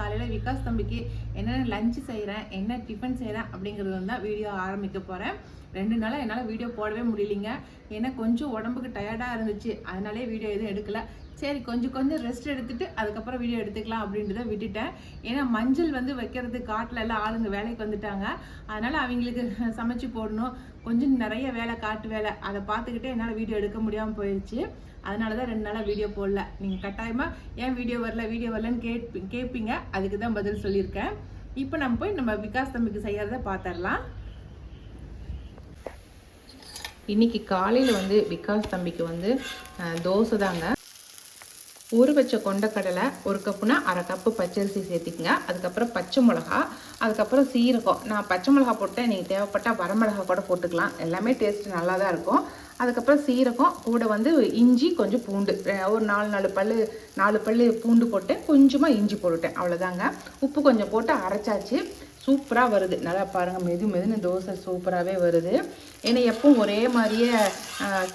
காலையில் விகாஸ் தம்பிக்கு என்னென்ன லஞ்சு செய்கிறேன் என்ன டிஃபன் செய்கிறேன் அப்படிங்கிறது வந்து தான் வீடியோ ஆரம்பிக்க போகிறேன் ரெண்டு நாளாக என்னால் வீடியோ போடவே முடியலைங்க. ஏன்னா கொஞ்சம் உடம்புக்கு டயர்டாக இருந்துச்சு. அதனாலே வீடியோ எதுவும் எடுக்கல. சரி கொஞ்சம் கொஞ்சம் ரெஸ்ட் எடுத்துட்டு அதுக்கப்புறம் வீடியோ எடுத்துக்கலாம் அப்படின்ட்டு தான் விட்டுட்டேன். ஏன்னா மஞ்சள் வந்து வைக்கிறது காட்டில் எல்லாம் ஆளுங்க வேலைக்கு வந்துட்டாங்க. அதனால் அவங்களுக்கு சமைச்சு போடணும். கொஞ்சம் நிறைய வேலை காட்டு வேலை. அதை பார்த்துக்கிட்டே என்னால் வீடியோ எடுக்க முடியாமல் போயிடுச்சு அதனால தான் ரெண்டு நாளாக வீடியோ போடல. நீங்கள் கட்டாயமாக ஏன் வீடியோ வரல வீடியோ வரலன்னு கேட்பி கேட்பீங்க அதுக்கு தான் பதில் சொல்லியிருக்கேன். இப்போ நம்ம போய் நம்ம விகாஸ் தம்பிக்கு செய்கிறத பார்த்துடலாம் இன்னைக்கு காலையில் வந்து விகாஸ் தம்பிக்கு வந்து தோசை தாங்க. ஊற வச்ச கொண்டக்கடலை ஒரு கப்புனா அரை கப்பு பச்சரிசி சேர்த்திக்கங்க. அதுக்கப்புறம் பச்சை மிளகா அதுக்கப்புறம் சீரகம். நான் பச்சை மிளகா போட்டேன். நீங்கள் தேவைப்பட்டால் வரமிளகா கூட போட்டுக்கலாம். எல்லாமே டேஸ்ட் நல்லா தான் இருக்கும். அதுக்கப்புறம் சீரகம் கூட வந்து இஞ்சி கொஞ்சம் பூண்டு. ஒரு நாலு நாலு பல் நாலு பல்லு பூண்டு போட்டேன் கொஞ்சமாக இஞ்சி போட்டுட்டேன். அவ்வளோதாங்க உப்பு கொஞ்சம் போட்டு அரைச்சாச்சு. சூப்பராக வருது. நல்லா பாருங்கள் மெது மெதுன்னு தோசை சூப்பராகவே வருது. ஏன்னா எப்பவும் ஒரே மாதிரியே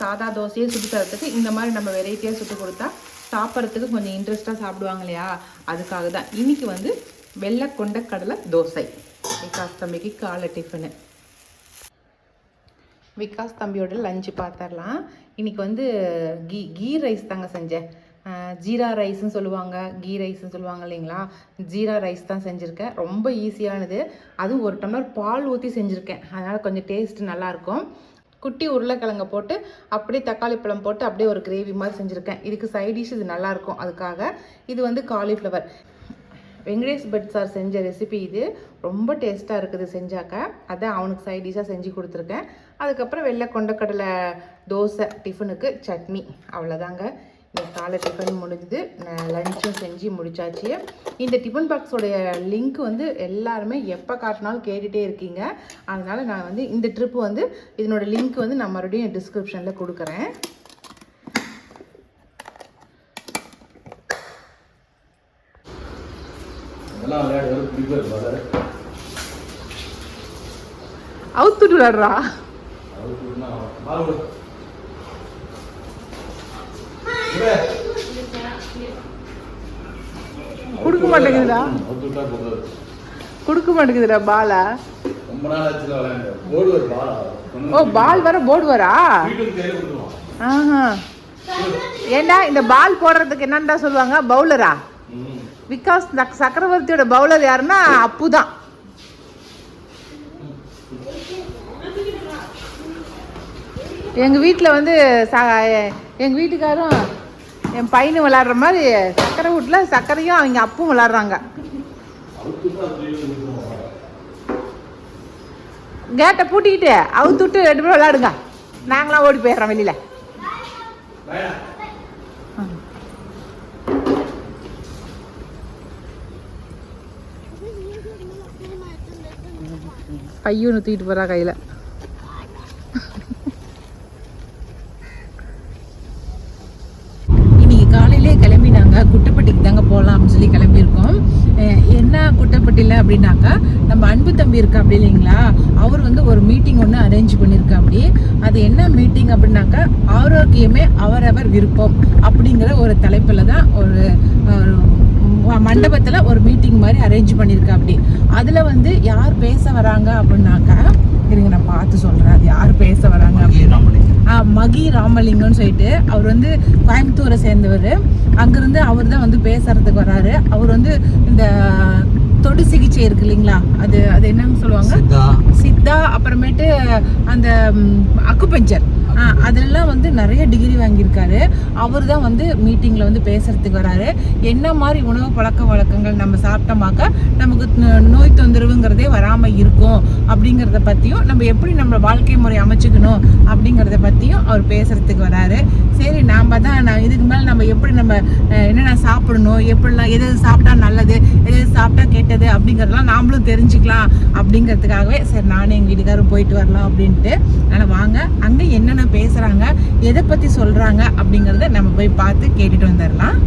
சாதா தோசையே சுட்டு தரத்துக்கு இந்த மாதிரி நம்ம வெரைட்டியாக சுட்டு கொடுத்தா சாப்பிட்றதுக்கு கொஞ்சம் இன்ட்ரெஸ்ட்டாக சாப்பிடுவாங்க இல்லையா? அதுக்காக தான் இன்னைக்கு வந்து வெள்ளை கொண்ட கடலை தோசை விகாஸ் காலை டிஃபனு விகாஸ் தம்பியோட லஞ்சு பார்த்துடலாம் இன்றைக்கி வந்து கீ கீ ரைஸ் தாங்க செஞ்சேன். ஜீரா ரைஸ்னு சொல்லுவாங்க. கீ ரைஸ்னு சொல்லுவாங்க இல்லைங்களா? ஜீரா ரைஸ் தான் செஞ்சுருக்கேன். ரொம்ப ஈஸியானது அதுவும் ஒரு டம்ளர் பால் ஊற்றி செஞ்சுருக்கேன். அதனால் கொஞ்சம் டேஸ்ட் நல்லாயிருக்கும். குட்டி உருளைக்கிழங்க போட்டு அப்படியே தக்காளி பழம் போட்டு அப்படியே ஒரு கிரேவி மாதிரி செஞ்சுருக்கேன். இதுக்கு சைட் டிஷ் இது நல்லாயிருக்கும். அதுக்காக இது வந்து காலிஃப்ளவர் வெங்கடேஷ் பட் சார் செஞ்ச ரெசிபி இது. ரொம்ப டேஸ்ட்டாக இருக்குது செஞ்சாக்க. அதான் அவனுக்கு சைட் டிஷ்ஷாக செஞ்சு கொடுத்துருக்கேன். அதுக்கப்புறம் வெள்ளை கொண்டக்கடலை தோசை டிஃபனுக்கு சட்னி. அவ்வளோதாங்க இன்னைக்கு காலை டிஃபன் முடிஞ்சுது. லஞ்சும் செஞ்சு முடிச்சாச்சு. இந்த டிஃபன் பாக்ஸோடைய லிங்க் வந்து எல்லாருமே எப்போ காட்டினாலும் கேட்டுகிட்டே இருக்கீங்க. அதனால் நான் வந்து இந்த ட்ரிப் வந்து இதனோட லிங்க் வந்து நான் மறுபடியும் டிஸ்கிரிப்ஷனில் கொடுக்குறேன். அதெல்லாம் விளையாடு வரும் பிடிப்பாரு பதர் அவுத்துட்டு அவருக்குன்னா மாறு கொடுக்க மாட்டேங்குதுடா. கொடுக்க மாட்டேங்குதுடா பாலா ரொம்ப நாள் விளையாண்டு ஓடுவார் பாலா ஓ பால் வர? போர்டு வரா ஆஹா. ஏண்டா இந்த பால் போடுறதுக்கு என்னண்டா சொல்லுவாங்க? பவுலரா விகாஸ் பிகாஸ் சக்கரவர்த்தியோட பவுலர் யாருன்னா அப்பு தான் எங்கள் வீட்டில் வந்து ச எங்கள் வீட்டுக்காரும் என் பையனும் விளாடுற மாதிரி சக்கரை வீட்டில் சக்கரையும் அவங்க அப்பும் விளாடுறாங்க. கேட்டை பூட்டிக்கிட்டு அவுத்து விட்டு ரெண்டு பேரும் விளாடுங்க. நாங்களாம் ஓடி போயிடுறோம் வெளியில். வேணாம் பையனு தூக்கிட்டு போகிறா கையில். இன்னைக்கு காலையிலே கிளம்பினாங்க. குட்டைப்பட்டிக்கு தாங்க போகலாம் அப்படின்னு சொல்லி கிளம்பியிருக்கோம். என்ன குட்டைப்பட்டியில் அப்படின்னாக்கா நம்ம அன்பு தம்பி இருக்கா அப்படி இல்லைங்களா? அவர் வந்து ஒரு மீட்டிங் ஒன்று அரேஞ்ச் பண்ணியிருக்கா அப்படி. அது என்ன மீட்டிங் அப்படின்னாக்கா ஆரோக்கியமே அவரவர் விருப்பம் அப்படிங்கிற ஒரு தலைப்பில் தான் ஒரு மண்டபத்தில் ஒரு மீட்டிங் மாதிரி அரேஞ்ச் பண்ணியிருக்கா அப்படி அதில் வந்து யார் பேச வராங்க அப்படின்னாக்கா இருங்க நான் பார்த்து சொல்கிறேன் அது யார் பேச வராங்க அப்படின்னு. மகி ராமலிங்கம்னு சொல்லிட்டு அவர் வந்து கோயம்புத்தூரை சேர்ந்தவர். அங்கிருந்து அவர் தான் வந்து பேசுறதுக்கு வராரு. அவர் வந்து இந்த தொடு சிகிச்சை இருக்கு இல்லைங்களா? அது அது என்னன்னு சொல்லுவாங்க? சித்தா. அப்புறமேட்டு அந்த அக்குபஞ்சர். அதெல்லாம் வந்து நிறைய டிகிரி வாங்கியிருக்காரு. அவர் தான் வந்து மீட்டிங்கில் வந்து பேசுறதுக்கு வராரு. என்ன மாதிரி உணவு பழக்க வழக்கங்கள் நம்ம சாப்பிட்டோமாக்க நமக்கு நோய் தொந்தரவுங்கிறதே வராமல் இருக்கும். அப்படிங்கிறத பற்றியும் நம்ம எப்படி நம்ம வாழ்க்கை முறை அமைச்சுக்கணும் அப்படிங்கிறத பற்றியும் அவர் பேசுறதுக்கு வராரு. சரி நாம் தான் நான் இதுக்கு மேலே நம்ம எப்படி நம்ம என்னென்ன சாப்பிடணும் எப்படிலாம் எது எது சாப்பிட்டா நல்லது எது எது சாப்பிட்டா கெட்டது அப்படிங்கிறதெல்லாம் நாமளும் தெரிஞ்சுக்கலாம் அப்படிங்கிறதுக்காகவே சரி நானும் எங்கள் வீட்டுக்காரரும் போயிட்டு வரலாம் அப்படின்ட்டு. ஆனால் வாங்க அங்கே என்னென்ன பேசுகிறாங்க எதை பற்றி சொல்கிறாங்க அப்படிங்கிறத நம்ம போய் பார்த்து கேட்டுட்டு வந்துடலாம்.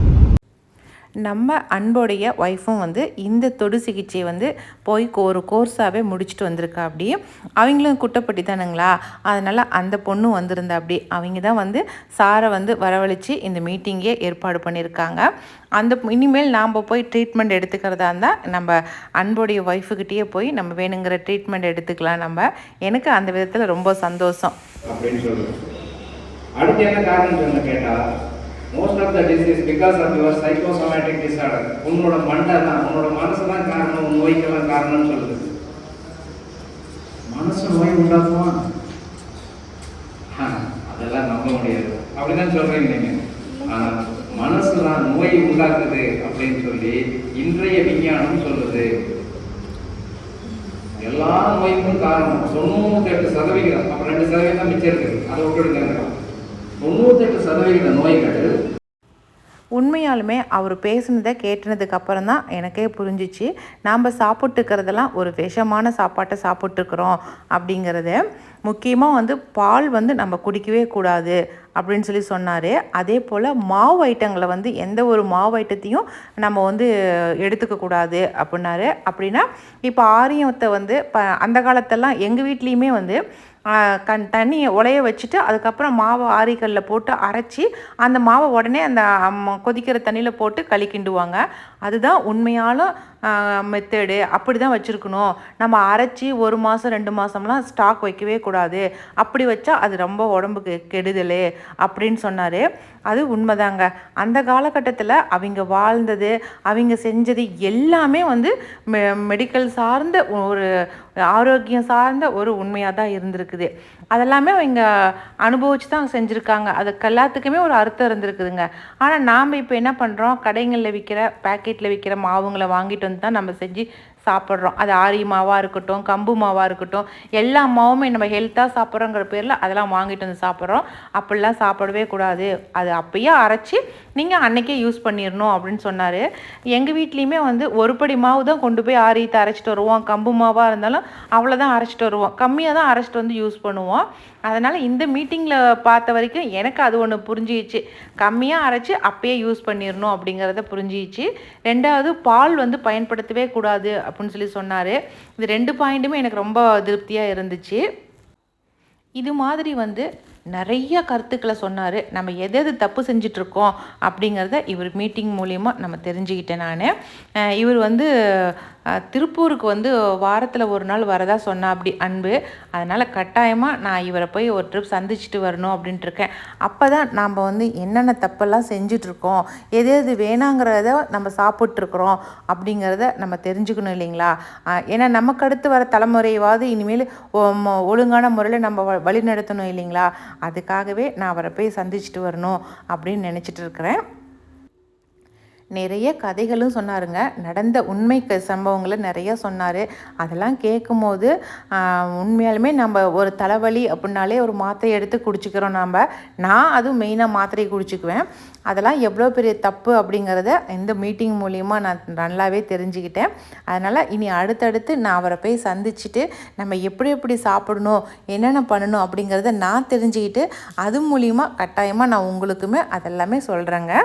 நம்ம அன்போடைய ஒய்ஃபும் வந்து இந்த தொடு சிகிச்சை வந்து போய் கோ- ஒரு கோர்ஸாகவே முடிச்சுட்டு வந்திருக்கா அப்படி. அவங்களும் குட்டப்பட்டி தானுங்களா அதனால் அந்த பொண்ணு வந்திருந்தா அப்படி. அவங்க தான் வந்து சாரை வந்து வரவழைச்சு இந்த மீட்டிங்கே ஏற்பாடு பண்ணியிருக்காங்க. அந்த இனிமேல் நாம் போய் ட்ரீட்மெண்ட் எடுத்துக்கிறதா இருந்தால் நம்ம அன்போடைய ஒய்ஃபுக்கிட்டேயே போய் நம்ம வேணுங்கிற ட்ரீட்மெண்ட் எடுத்துக்கலாம் நம்ம. எனக்கு அந்த விதத்தில் ரொம்ப சந்தோஷம். அப்படின்னு சொல்லுது அடுத்து என்ன காரணம் சொன்ன most of the disease because of your psychosomatic disorder உன்னோட மண்டை தான். உன்னோட மனசு தான் காரணம். உன் நோய்க்கெல்லாம் காரணம்னு சொல்லுது மனசு நோய் உண்டாக்குமா? அதெல்லாம் நம்ப முடியாது. அப்படிதான் சொல்றீங்க நீங்க. மனசு தான் நோய் உண்டாக்குது அப்படின்னு சொல்லி இன்றைய விஞ்ஞானம் சொல்லுது. எல்லா நோய்க்கும் காரணம் தொண்ணூத்தெட்டு சதவிகிதம். அப்ப ரெண்டு சதவீதம் மிச்சம் இருக்குது. அதை விட்டுடுங்க. தொண்ணூத்தெட்டு சதவிகித நோய்கள் உண்மையாலுமே அவர் பேசுனதை கேட்டுனதுக்கப்புறம் தான் எனக்கே புரிஞ்சிச்சு. நாம் சாப்பிட்டுக்கிறதெல்லாம் ஒரு விஷமான சாப்பாட்டை சாப்பிட்டுருக்குறோம் அப்படிங்கிறது. முக்கியமாக வந்து பால் வந்து நம்ம குடிக்கவே கூடாது. அப்படின்னு சொல்லி சொன்னார். அதே போல் மாவு ஐட்டங்களை வந்து எந்த ஒரு மாவு ஐட்டத்தையும் நம்ம வந்து எடுத்துக்கக்கூடாது அப்படின்னாரு. அப்படின்னா இப்போ ஆரியத்தை வந்து ப அந்த காலத்தெல்லாம் எங்கள் வீட்லேயுமே வந்து கண் தண்ணியை உலைய வச்சுட்டு அதுக்கப்புறம் மாவை ஆரிக்கல்லில் போட்டு அரைச்சி அந்த மாவை உடனே அந்த கொதிக்கிற தண்ணியில் போட்டு களி கிண்டுவாங்க. அதுதான் உண்மையான மெத்தேடு அப்படி தான் வச்சுருக்கணும். நம்ம அரைச்சி ஒரு மாதம் ரெண்டு மாதம்லாம் ஸ்டாக் வைக்கவே கூடாது. அப்படி வச்சா அது ரொம்ப உடம்புக்கு கெடுதல் அப்படின்னு சொன்னார். அது உண்மைதாங்க. அந்த காலகட்டத்தில் அவங்க வாழ்ந்தது அவங்க செஞ்சது எல்லாமே வந்து மெ மெடிக்கல் சார்ந்த ஒரு ஆரோக்கியம் சார்ந்த ஒரு உண்மையாக தான் இருந்திருக்குது. அதெல்லாமே அவங்க அனுபவிச்சு தான் செஞ்சுருக்காங்க. அதுக்கு எல்லாத்துக்குமே ஒரு அர்த்தம் இருந்திருக்குதுங்க. ஆனால் நாம் இப்போ என்ன பண்ணுறோம் கடைங்களில் விற்கிற பேக்கெட்டில் விற்கிற மாவுங்களை வாங்கிட்டு வந்து தான் நம்ம செஞ்சு சாப்பிட்றோம். அது ஆரி மாவாக இருக்கட்டும் கம்பு மாவாக இருக்கட்டும் எல்லா மாவுமே நம்ம ஹெல்த்தாக சாப்பிட்றோங்கிற பேரில் அதெல்லாம் வாங்கிட்டு வந்து சாப்பிட்றோம். அப்படிலாம் சாப்பிடவே கூடாது. அது அப்பயே அரைச்சி நீங்கள் அன்றைக்கே யூஸ் பண்ணிடணும் அப்படின்னு சொன்னார். எங்கள் வீட்லேயுமே வந்து ஒரு படி மாவு தான் கொண்டு போய் ஆரியத்தை அரைச்சிட்டு வருவோம். கம்பு மாவாக இருந்தாலும் அவ்வளோதான் அரைச்சிட்டு வருவோம். கம்மியாக தான் அரைச்சிட்டு வந்து யூஸ் பண்ணுவோம். அதனால் இந்த மீட்டிங்கில் பார்த்த வரைக்கும் எனக்கு அது ஒன்று புரிஞ்சிச்சு கம்மியாக அரைச்சி அப்பயே யூஸ் பண்ணிடணும் அப்படிங்கிறத புரிஞ்சிச்சு ரெண்டாவது பால் வந்து பயன்படுத்தவே கூடாது அப்படின்னு சொல்லி சொன்னார். இது ரெண்டு பாயிண்ட்டுமே எனக்கு ரொம்ப திருப்தியாக இருந்துச்சு. இது மாதிரி வந்து நிறைய கருத்துக்களை சொன்னார். நம்ம எது எது தப்பு செஞ்சிட்ருக்கோம் அப்படிங்கிறத இவர் மீட்டிங் மூலிமா நம்ம தெரிஞ்சுக்கிட்டேன் நான். இவர் வந்து திருப்பூருக்கு வந்து வாரத்தில் ஒரு நாள் வரதா சொன்னா அப்படி அன்பு. அதனால் கட்டாயமாக நான் இவரை போய் ஒரு ட்ரிப் சந்திச்சுட்டு வரணும் அப்படின்ட்டு இருக்கேன். அப்போ தான் நாம் வந்து என்னென்ன தப்பெல்லாம் செஞ்சிட்ருக்கோம் எது எது வேணாங்கிறத நம்ம சாப்பிட்ருக்குறோம் அப்படிங்கிறத நம்ம தெரிஞ்சுக்கணும் இல்லைங்களா? ஏன்னா நமக்கு அடுத்து வர தலைமுறையாவது இனிமேல் ஒழுங்கான முறையில் நம்ம வ- வழி நடத்தணும் இல்லைங்களா? அதுக்காகவே நான் அவரை போய் சந்திச்சுட்டு வரணும் அப்படின்னு நினச்சிட்டு இருக்கிறேன். நிறைய கதைகளும் சொன்னாருங்க. நடந்த உண்மை க- சம்பவங்களை நிறைய சொன்னார். அதெல்லாம் கேட்கும்போது உண்மையாலுமே நம்ம ஒரு தலைவலி அப்படின்னாலே ஒரு மாத்திரை எடுத்து குடிச்சிக்கிறோம் நம்ம நான் அதுவும் மெயினாக மாத்திரை குடிச்சிக்குவேன். அதெல்லாம் எவ்வளோ பெரிய தப்பு அப்படிங்கிறத இந்த மீட்டிங் மூலிமா நான் நல்லாவே தெரிஞ்சுக்கிட்டேன். அதனால் இனி அடுத்தடுத்து நான் அவரை போய் சந்திச்சுட்டு நம்ம எப்படி எப்படி சாப்பிடணும் என்னென்ன பண்ணணும் அப்படிங்கிறத நான் தெரிஞ்சுக்கிட்டு அது மூலிமா கட்டாயமாக நான் உங்களுக்குமே அதெல்லாமே சொல்கிறேங்க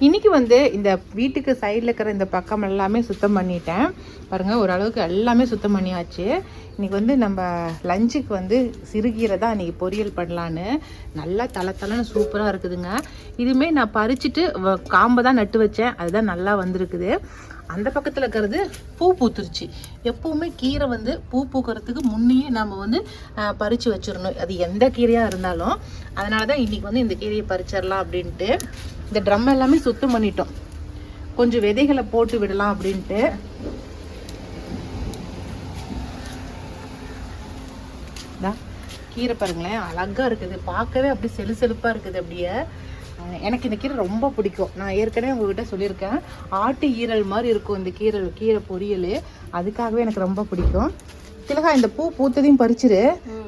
இன்றைக்கி வந்து இந்த வீட்டுக்கு சைடில் இருக்கிற இந்த பக்கம் எல்லாமே சுத்தம் பண்ணிட்டேன். பாருங்கள் ஓரளவுக்கு எல்லாமே சுத்தம் பண்ணியாச்சு. இன்றைக்கி வந்து நம்ம லஞ்சுக்கு வந்து சிறுகீரை தான் இன்றைக்கி பொரியல் பண்ணலான்னு. நல்லா தலை தலைன்னு சூப்பராக இருக்குதுங்க. இதுவுமே நான் பறிச்சுட்டு வ- காம்பை தான் நட்டு வச்சேன். அதுதான் நல்லா வந்திருக்குது. அந்த பக்கத்தில் இருக்கிறது பூ பூத்துருச்சு. எப்போவுமே கீரை வந்து பூ பூக்கிறதுக்கு முன்னையே நம்ம வந்து பறித்து வச்சிடணும். அது எந்த கீரையாக இருந்தாலும். அதனால தான் இன்றைக்கி வந்து இந்த கீரையை பறிச்சிடலாம் அப்படின்ட்டு. இந்த ட்ரம் எல்லாமே சுத்தம் பண்ணிட்டோம். கொஞ்சம் விதைகளை போட்டு விடலாம் அப்படின்ட்டு. கீரை பாருங்களேன் அழகா இருக்குது. பார்க்கவே அப்படியே செழு செழுப்பா இருக்குது அப்படியே. எனக்கு இந்த கீரை ரொம்ப பிடிக்கும். நான் ஏற்கனவே உங்ககிட்ட சொல்லியிருக்கேன். ஆட்டு ஈரல் மாதிரி இருக்கும் இந்த கீரை கீரை பொரியல். அதுக்காகவே எனக்கு ரொம்ப பிடிக்கும். திலகா இந்த பூ பூத்ததையும் பறிச்சிரு.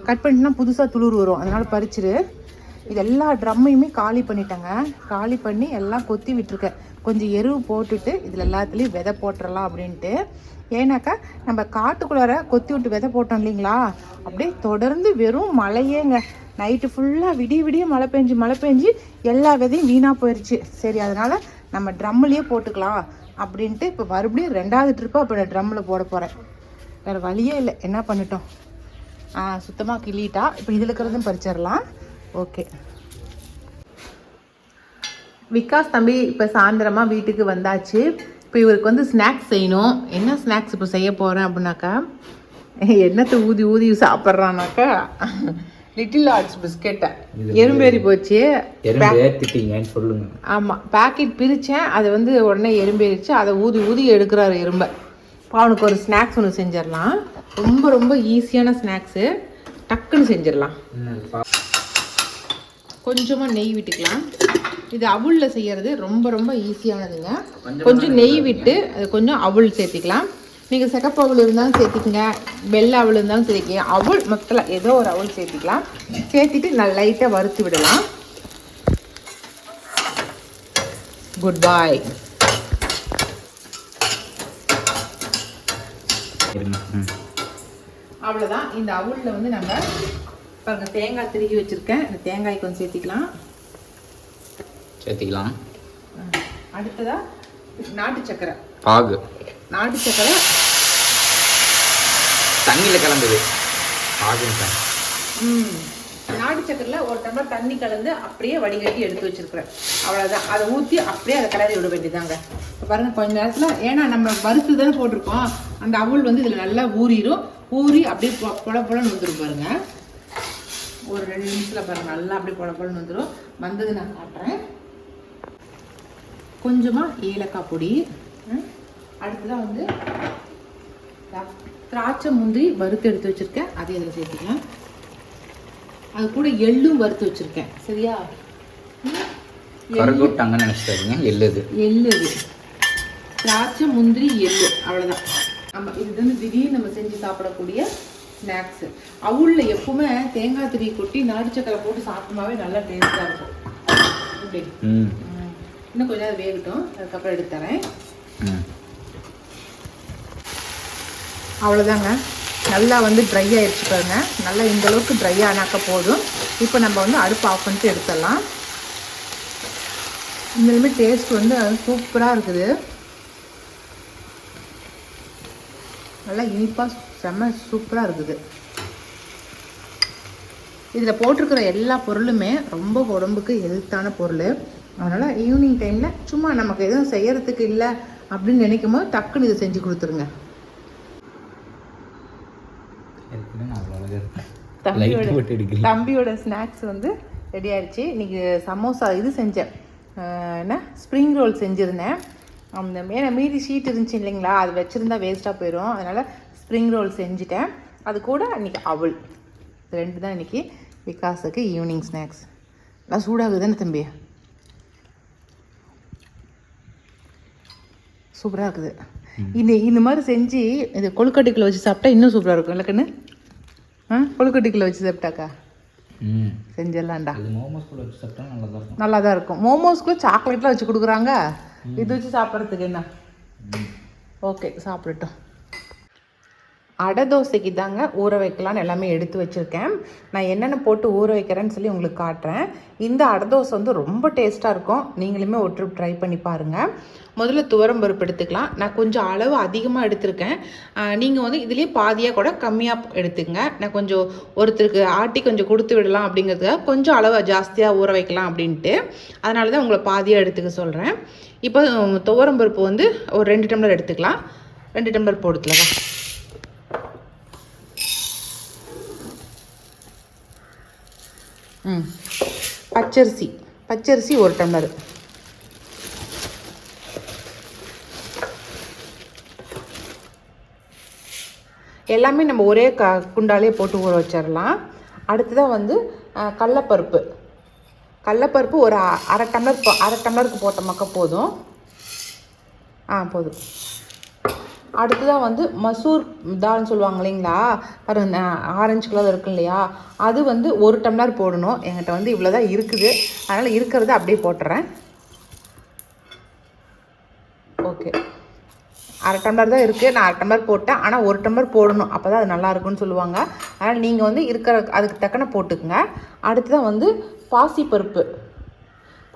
கட் பண்ணிட்டுனா புதுசாக துளிர் வரும். அதனால பறிச்சிரு. இது எல்லா ட்ரம்மையுமே காலி பண்ணிட்டேங்க. காலி பண்ணி எல்லாம் கொத்தி விட்டுருக்கேன் கொஞ்சம் எருவு போட்டுட்டு இதில் எல்லாத்துலேயும் விதை போட்டுறலாம் அப்படின்ட்டு. ஏன்னாக்கா நம்ம காட்டுக்குள்ளார கொத்தி விட்டு விதை போட்டோம் இல்லைங்களா? அப்படியே தொடர்ந்து வெறும் மழையேங்க. நைட்டு ஃபுல்லாக விடிய விடிய மழை பெஞ்சு மழை பெஞ்சு எல்லா விதையும் வீணாக போயிடுச்சு சரி அதனால் நம்ம ட்ரம்முலேயே போட்டுக்கலாம் அப்படின்ட்டு இப்போ மறுபடியும் ரெண்டாவது ட்ரிப்பாக இப்போ நான் ட்ரம்மில் போட போகிறேன் வேறு வழியே இல்லை. என்ன பண்ணிட்டோம்? சுத்தமாக கிள்ளிட்டா. இப்போ இதில் இருக்கிறதும் பறிச்சிடலாம். ஓகே விகாஸ் தம்பி இப்போ சாயந்தரமாக வீட்டுக்கு வந்தாச்சு. இப்போ இவருக்கு வந்து ஸ்நாக்ஸ் செய்யணும். என்ன ஸ்நாக்ஸ் இப்போ செய்ய போகிறேன் அப்படின்னாக்கா? என்னத்தை ஊதி ஊதி சாப்பிட்றானாக்கா? லிட்டில் ஆர்ட்ஸ் பிஸ்கெட்டை எறும்பேறி போச்சு. எறும்பு ஏத்திட்டீங்கன்னு சொல்லுங்க. ஆமாம் பேக்கெட் பிரித்தேன் அது வந்து உடனே எறும்பேறிச்சு அதை ஊதி ஊதி எடுக்கிறாரு எறும்பை. இப்போ அவனுக்கு ஒரு ஸ்நாக்ஸ் ஒன்று செஞ்சிடலாம். ரொம்ப ரொம்ப ஈஸியான ஸ்நாக்ஸு டக்குன்னு செஞ்சிடலாம். கொஞ்சமாக நெய் விட்டுக்கலாம். இது அவுளில் செய்யறது ரொம்ப ரொம்ப ஈஸியானதுங்க. கொஞ்சம் நெய் விட்டு அது கொஞ்சம் அவுள் சேர்த்திக்கலாம். நீங்கள் சிகப்பு அவள் இருந்தாலும் சேர்த்திக்கங்க. வெள்ளை அவள் இருந்தாலும் சேர்த்திக்கங்க அவள் மொத்தத்தில் ஏதோ ஒரு அவள் சேர்த்திக்கலாம். சேர்த்திட்டு நல்லா லைட்டாக வறுத்து விடலாம். Good bye. அவ்வளோதான் இந்த அவுளில் வந்து நம்ம பாருங்க தேங்காய் திருகி வச்சுருக்கேன். இந்த தேங்காய் கொஞ்சம் சேர்த்திக்கலாம். சேர்த்திக்கலாம். அடுத்ததா நாட்டு சக்கரை. பாகு. நாட்டு சக்கரை. தண்ணியில் கலந்தது. பாகுன்றேன் ம். நாட்டு சக்கரையில் ஒரு டம்ளர் தண்ணி கலந்து அப்படியே வடிகட்டி எடுத்து வச்சிருக்கிறேன். அவ்வளோதான் அதை ஊற்றி அப்படியே அதை கிளறி விட வேண்டியதாங்க இப்போ பாருங்க கொஞ்ச நேரத்தில் ஏன்னா நம்ம வறுத்து தானே போட்டிருக்கோம். அந்த அவுள் வந்து இதில் நல்லா ஊறிடும் ஊறி அப்படியே பொல பொலன்னு வந்துடும் பாருங்க. ஒரு ரெண்டு நிமிஷத்தில் பாருங்க. நல்லா அப்படியே பொலன்னு வந்துடும் வந்தது நான் காட்டுறேன். கொஞ்சமாக ஏலக்காய் பொடி. ம். அடுத்ததாக வந்து திரா- திராட்சை முந்திரி வறுத்து எடுத்து வச்சிருக்கேன். அதை இதில் சேர்த்துக்கலாம். அது கூட எள்ளும் வறுத்து வச்சிருக்கேன். சரியா? விட்டாங்கன்னு நினச்சிட்டாருங்க எள்ளுது. திராட்சை முந்திரி எள்ளு. அவ்வளோதான் ஆமாம் இது வந்து திடீர்னு நம்ம செஞ்சு சாப்பிடக்கூடிய ஸ்நாக்ஸு அவுளில் எப்பவுமே தேங்காய் திரி கொட்டி நாட்டு சக்கரை போட்டு சாப்பிட்டோமாவே நல்லா டேஸ்ட்டாக இருக்கும். இப்படி. இன்னும் கொஞ்சம் நேரம் வேகட்டும். அதுக்கப்புறம் எடுத்து தரேன். அவ்வளோதாங்க நல்லா வந்து ட்ரை ஆயிடுச்சு பாருங்க. நல்லா இந்த அளவுக்கு ட்ரை ஆனாக்க போதும். இப்போ நம்ம வந்து அடுப்பு ஆஃப் பண்ணிட்டு எடுத்துடலாம். உண்மையிலுமே டேஸ்ட் வந்து சூப்பராக இருக்குது. நல்லா இனிப்பாக செம்ம சூப்பராக இருக்குது. இதில் போட்டிருக்கிற எல்லா பொருளுமே ரொம்ப உடம்புக்கு ஹெல்த்தான பொருள். அதனால் ஈவினிங் டைமில் சும்மா நமக்கு எதுவும் செய்யறதுக்கு இல்லை அப்படின்னு நினைக்கும் போது டக்குன்னு இதை செஞ்சு கொடுத்துருங்க. தம்பியோட ஸ்நாக்ஸ் வந்து ரெடி ஆயிடுச்சு இன்னைக்கு சமோசா இது செஞ்சேன். என்ன? ஸ்ப்ரிங் ரோல் செஞ்சுருந்தேன். அந்த மேலே மீதி ஷீட் இருந்துச்சு இல்லைங்களா? அது வச்சுருந்தா வேஸ்ட்டாக போயிடும் அதனால் ஸ்ப்ரிங் ரோல் செஞ்சுட்டேன். அது கூட இன்னைக்கு அவள் இது ரெண்டு தான் இன்னைக்கு விகாஸுக்கு ஈவினிங் ஸ்நாக்ஸ் எல்லாம் சூடாகுது தானே தம்பி? சூப்பராக இருக்குது. இந்த இந்த மாதிரி செஞ்சு இது கொழுக்கட்டைக்குள்ள வச்சு சாப்பிட்டா இன்னும் சூப்பராக இருக்கும். இல்லைக்கண்ணு ஆ? கொழுக்கட்டைக்குள்ள வச்சு சாப்பிட்டாக்கா? ம். செஞ்சிடலாம்டா. நல்லா நல்லா தான் இருக்கும். மோமோஸ்க்குள்ள சாக்லேட்லாம் வச்சு கொடுக்குறாங்க. இது வச்சு சாப்பிட்றதுக்கு என்ன? ஓகே சாப்பிடட்டும். அடை தோசைக்கு தாங்க ஊற வைக்கலான்னு எல்லாமே எடுத்து வச்சுருக்கேன். நான் என்னென்ன போட்டு ஊற வைக்கிறேன்னு சொல்லி உங்களுக்கு காட்டுறேன். இந்த அடை தோசை வந்து ரொம்ப டேஸ்ட்டாக இருக்கும். நீங்களுமே ஒரு ட்ரிப் ட்ரை பண்ணி பாருங்கள் முதல்ல துவரம் பருப்பு எடுத்துக்கலாம். நான் கொஞ்சம் அளவு அதிகமாக எடுத்திருக்கேன். நீங்கள் வந்து இதுலேயே பாதியாக கூட கம்மியாக எடுத்துக்கங்க. நான் கொஞ்சம் ஒருத்தருக்கு ஆட்டி கொஞ்சம் கொடுத்து விடலாம் அப்படிங்கிறதுக்காக கொஞ்சம் அளவு ஜாஸ்தியாக ஊற வைக்கலாம் அப்படின்ட்டு. அதனால தான் உங்களை பாதியாக எடுத்துக்க சொல்கிறேன் இப்போ துவரம் பருப்பு வந்து ஒரு ரெண்டு டம்ளர் எடுத்துக்கலாம். ரெண்டு டம்ளர் போடுத்துலவா ம். பச்சரிசி. பச்சரிசி ஒரு டம்ளர். எல்லாமே நம்ம ஒரே க குண்டாலே போட்டு ஊற வச்சிடலாம் அடுத்ததாக வந்து கடலப்பருப்பு. கடலப்பருப்பு ஒரு அ- அரை டம்ளர் போ- அரை டம்ளருக்கு போட்ட மக்க போதும். ஆ போதும். அடுத்ததாக வந்து மசூர் தால்னு சொல்லுவாங்க இல்லைங்களா? பாருங்க ஆரஞ்சு கலர் இருக்கு இல்லையா? அது வந்து ஒரு டம்ளர் போடணும். என்கிட்ட வந்து இவ்வளோ தான் இருக்குது. அதனால் இருக்கிறத அப்படியே போட்டுறேன் ஓகே அரை டம்ளர் தான் இருக்குது நான் அரை டம்ளர் போட்டேன். ஆனால் ஒரு டம்ளர் போடணும். அப்போ தான் அது நல்லா இருக்கும்னு சொல்லுவாங்க. அதனால் நீங்கள் வந்து இருக்கிற அதுக்கு தக்கன போட்டுக்குங்க. அடுத்ததான் வந்து பாசிப்பருப்பு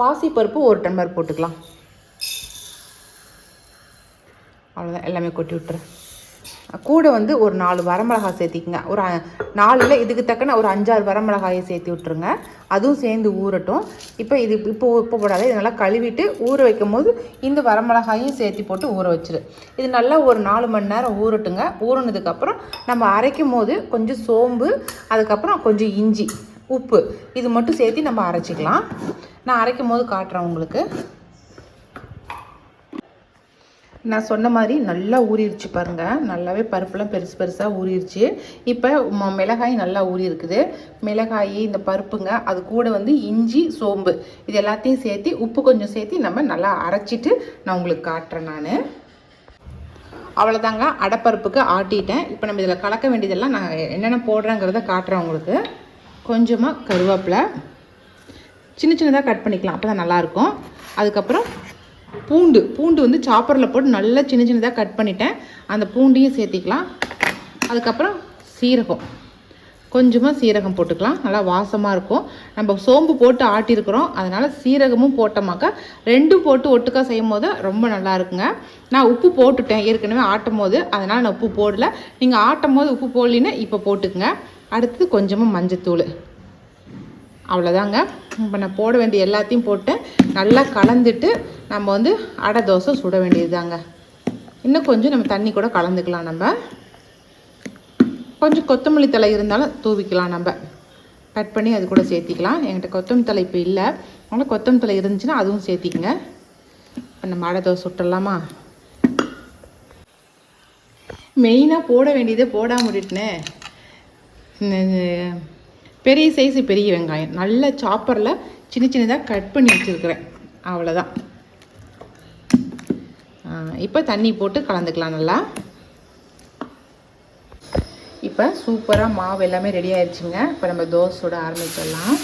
பாசிப்பருப்பு ஒரு டம்ளர் போட்டுக்கலாம். அவ்வளோதான் எல்லாமே கொட்டி விட்டுறேன். கூட வந்து ஒரு நாலு வரமிளகாய் சேர்த்திக்கங்க. ஒரு நாலில் இதுக்கு தக்கன ஒரு அஞ்சாறு வரமிளகாயை சேர்த்து விட்டுருங்க. அதுவும் சேர்ந்து ஊறட்டும். இப்போ இது இப்போ உப்பு போடாத. இது நல்லா கழுவிட்டு ஊற வைக்கும் போது இந்த வரமிளகாயும் சேர்த்து போட்டு ஊற வச்சிரு. இது நல்லா ஒரு நாலு மணி நேரம் ஊறட்டுங்க. ஊறினதுக்கப்புறம் நம்ம அரைக்கும் போது கொஞ்சம் சோம்பு அதுக்கப்புறம் கொஞ்சம் இஞ்சி உப்பு. இது மட்டும் சேர்த்து நம்ம அரைச்சிக்கலாம். நான் அரைக்கும் போது காட்டுறேன் உங்களுக்கு. நான் சொன்ன மாதிரி நல்லா ஊறிடுச்சு பாருங்கள் நல்லாவே பருப்புலாம் பெருசு பெருசாக ஊறிடுச்சு இப்போ மிளகாய் நல்லா ஊறி இருக்குது மிளகாய் இந்த பருப்புங்க அது கூட வந்து இஞ்சி சோம்பு இது எல்லாத்தையும் சேர்த்து உப்பு கொஞ்சம் சேர்த்து நம்ம நல்லா அரைச்சிட்டு நான் உங்களுக்கு காட்டுறேன் நான். அவ்வளோதாங்க அடைப்பருப்புக்கு ஆட்டிட்டேன். இப்போ நம்ம இதில் கலக்க வேண்டியதெல்லாம் நான் என்னென்ன போடுறேங்கிறத காட்டுறேன் உங்களுக்கு. கொஞ்சமாக கருவேப்பிலை. சின்ன சின்னதாக கட் பண்ணிக்கலாம். அப்போ தான் நல்லாயிருக்கும் அதுக்கப்புறம் பூண்டு பூண்டு வந்து சாப்பரில் போட்டு நல்லா சின்ன சின்னதாக கட் பண்ணிட்டேன். அந்த பூண்டையும் சேர்த்திக்கலாம். அதுக்கப்புறம் சீரகம். கொஞ்சமாக சீரகம் போட்டுக்கலாம். நல்லா வாசமாக இருக்கும். நம்ம சோம்பு போட்டு ஆட்டியிருக்கிறோம். அதனால் சீரகமும் போட்டோமாக்கா ரெண்டும் போட்டு ஒட்டுக்கா செய்யும் போது ரொம்ப நல்லா இருக்குங்க. நான் உப்பு போட்டுட்டேன். ஏற்கனவே ஆட்டும் போது அதனால் நான் உப்பு போடல. நீங்கள் ஆட்டும் போது உப்பு போடலின்னா இப்போ போட்டுக்குங்க. அடுத்தது கொஞ்சமாக மஞ்சத்தூள். அவ்வளோதாங்க இப்போ நான் போட வேண்டிய எல்லாத்தையும் போட்டு நல்லா கலந்துட்டு நம்ம வந்து அடை தோசை சுட வேண்டியதுதாங்க. இன்னும் கொஞ்சம் நம்ம தண்ணி கூட கலந்துக்கலாம் நம்ம. கொஞ்சம் கொத்தமல்லி தழை இருந்தாலும் தூவிக்கலாம் நம்ம. கட் பண்ணி அது கூட சேர்த்திக்கலாம். என்கிட்ட கொத்தமல்லி தழை இப்போ இல்லை. அதனால் கொத்தமல்லி தலை இருந்துச்சுன்னா அதுவும் சேர்த்திக்கங்க. இப்போ நம்ம அடை தோசை சுட்டலாமா? மெயினாக போட வேண்டியதை போடாமல் விட்டுட்டேனே. பெரிய சைஸு பெரிய வெங்காயம். நல்ல சாப்பரில் சின்ன சின்னதாக கட் பண்ணி வச்சுருக்கிறேன். அவ்வளோதான் இப்போ தண்ணி போட்டு கலந்துக்கலாம் நல்லா. இப்போ சூப்பராக மாவு எல்லாமே ரெடி ஆயிடுச்சுங்க இப்போ நம்ம தோசை சுட ஆரம்பிச்சிடலாம்.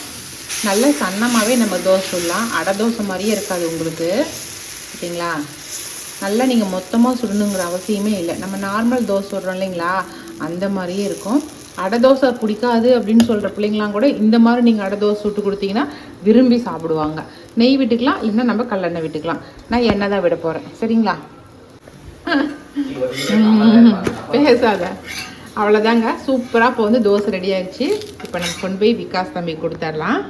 நல்ல சன்னமாகவே நம்ம தோசை சுடலாம். அடை தோசை மாதிரியே இருக்காது உங்களுக்கு. ஓகேங்களா நல்லா நீங்கள் மொத்தமாக சுடணுங்கிற அவசியமே இல்லை. நம்ம நார்மல் தோசை சுடுறோம் இல்லைங்களா? அந்த மாதிரியே இருக்கும். அடை தோசை பிடிக்காது அப்படின்னு சொல்கிற பிள்ளைங்களாம் கூட இந்த மாதிரி நீங்கள் அடை தோசை சுட்டு கொடுத்தீங்கன்னா விரும்பி சாப்பிடுவாங்க. நெய் விட்டுக்கலாம் இல்லைன்னா நம்ம கல்லெண்ணெய் விட்டுக்கலாம். நான் எண்ணெய் தான் விட போகிறேன் சரிங்களா? பேசாத. அவ்வளோதாங்க சூப்பராக இப்போ வந்து தோசை ரெடி ஆயிடுச்சு. இப்போ நம்ம கொண்டு போய் விகாஸ் தம்பி கொடுத்துர்லாம்.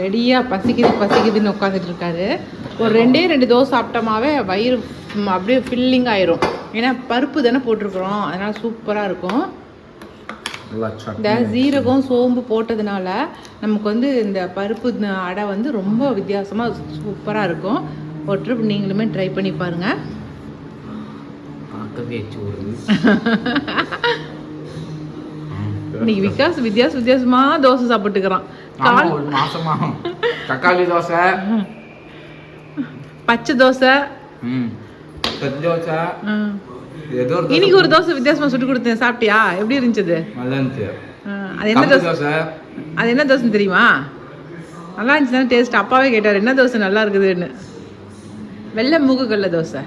ரெடியாக பசிக்குது பசிக்குதுன்னு உட்காந்துட்டு இருக்காரு. ஒரு ரெண்டே ரெண்டு தோசை சாப்பிட்டோமாவே வயிறு அப்படியே ஃபில்லிங் ஆயிரும். ஏன்னா பருப்பு தானே போட்டிருக்கிறோம். அதனால் சூப்பராக இருக்கும். இந்த ஜீரகம் சோம்பு போட்டதுனால நமக்கு வந்து இந்த பருப்பு அடை வந்து ரொம்ப வித்தியாசமாக சூப்பராக இருக்கும். ஒரு ட்ரிப் நீங்களுமே ட்ரை பண்ணி பாருங்கள் வருது இன்னைக்கு விகாஸ் வித்தியாச வித்தியாசமா தோசை சாப்பிட்டுக்கிறான். கால் தக்காளி தோசை. பச்சை தோசை. தோசை. இன்னைக்கு ஒரு தோசை வித்தியாசமா சுட்டு கொடுத்தேன். சாப்பிட்டியா? எப்படி இருந்துச்சு நல்லா இருந்துச்சு. ஆ, அது என்ன தோசை? தோசை. அது என்ன தோசைன்னு தெரியுமா? நல்லா இருந்துச்சு டேஸ்ட். அப்பாவே கேட்டார் என்ன தோசை நல்லா இருக்குதுன்னு. வெள்ளை மூக்குக்கல்ல தோசை.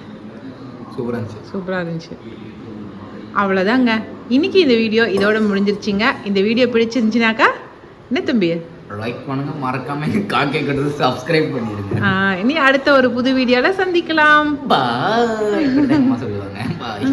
சூப்பரா இருந்துச்சு. சூப்பராக இருந்துச்சு. அவ்வளோதாங்க இன்னைக்கு இந்த வீடியோ இதோட முடிஞ்சிருச்சுங்க. இந்த வீடியோ பிடிச்சிருந்துச்சுனாக்கா என்ன தம்பி? லைக் பண்ணுங்க மறக்காம காக்கே கட்டுறது சப்ஸ்கிரைப் பண்ணிடுங்க. இனி அடுத்த ஒரு புது வீடியோவில் சந்திக்கலாம். பாய் சொல்லுவாங்க. பாய்